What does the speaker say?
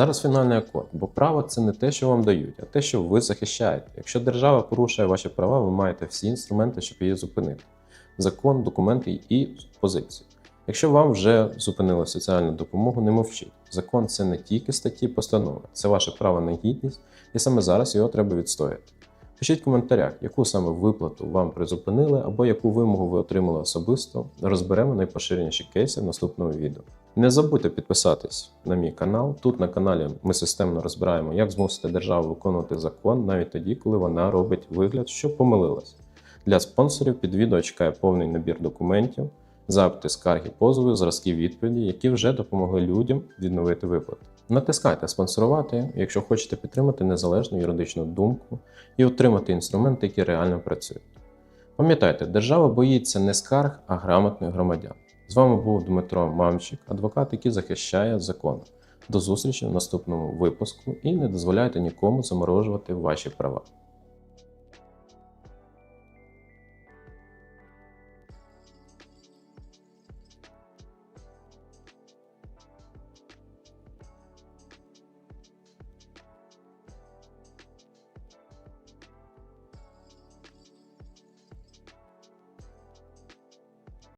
Зараз фінальний акорд, бо право це не те, що вам дають, а те, що ви захищаєте. Якщо держава порушує ваші права, ви маєте всі інструменти, щоб її зупинити: закон, документи і позицію. Якщо вам вже зупинили соціальну допомогу, не мовчіть. Закон це не тільки статті постанови, це ваше право на гідність, і саме зараз його треба відстояти. Пишіть в коментарях, яку саме виплату вам призупинили або яку вимогу ви отримали особисто. Розберемо найпоширеніші кейси в наступному відео. Не забудьте підписатись на мій канал. Тут на каналі ми системно розбираємо, як змусити державу виконувати закон навіть тоді, коли вона робить вигляд, що помилилась. Для спонсорів під відео чекає повний набір документів, запити скарги позови, зразки відповіді, які вже допомогли людям відновити виплати. Натискайте спонсорувати, якщо хочете підтримати незалежну юридичну думку і отримати інструменти, які реально працюють. Пам'ятайте, держава боїться не скарг, а грамотних громадян. З вами був Дмитро Мамчик, адвокат, який захищає закон. До зустрічі в наступному випуску і не дозволяйте нікому заморожувати ваші права.